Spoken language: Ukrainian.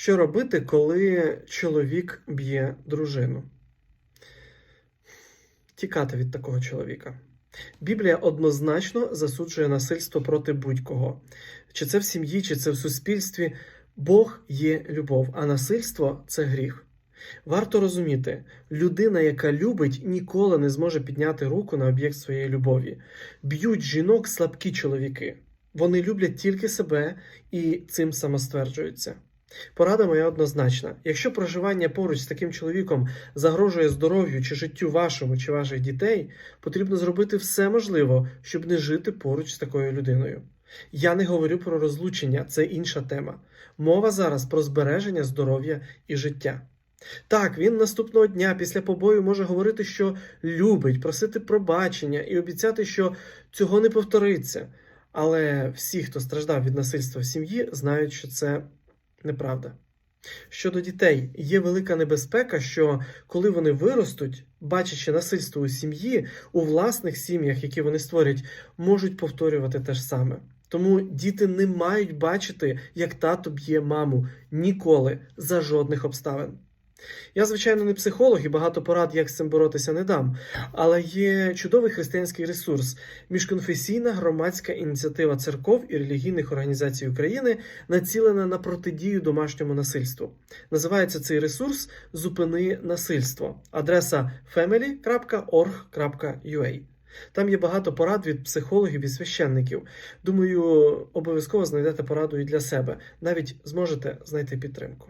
Що робити, коли чоловік б'є дружину? Тікати від такого чоловіка. Біблія однозначно засуджує насильство проти будь-кого. Чи це в сім'ї, чи це в суспільстві. Бог є любов, а насильство це гріх. Варто розуміти, людина, яка любить, ніколи не зможе підняти руку на об'єкт своєї любові. Б'ють жінок слабкі чоловіки. Вони люблять тільки себе і цим самостверджуються. Порада моя однозначна: якщо проживання поруч з таким чоловіком загрожує здоров'ю чи життю вашому чи ваших дітей, потрібно зробити все можливе, щоб не жити поруч з такою людиною. Я не говорю про розлучення, це інша тема. Мова зараз про збереження здоров'я і життя. Так, він наступного дня після побою може говорити, що любить, просити пробачення і обіцяти, що цього не повториться. Але всі, хто страждав від насильства в сім'ї, знають, що це неправда. Щодо дітей, є велика небезпека, що коли вони виростуть, бачачи насильство у сім'ї, у власних сім'ях, які вони створять, можуть повторювати те ж саме. Тому діти не мають бачити, як тато б'є маму ніколи за жодних обставин. Я, звичайно, не психолог і багато порад, як з цим боротися, не дам. Але є чудовий християнський ресурс міжконфесійна громадська ініціатива церков і релігійних організацій України, націлена на протидію домашньому насильству. Називається цей ресурс Зупини насильство. Адреса family.org.ua. Там є багато порад від психологів і священників. Думаю, обов'язково знайдете пораду і для себе. Навіть зможете знайти підтримку.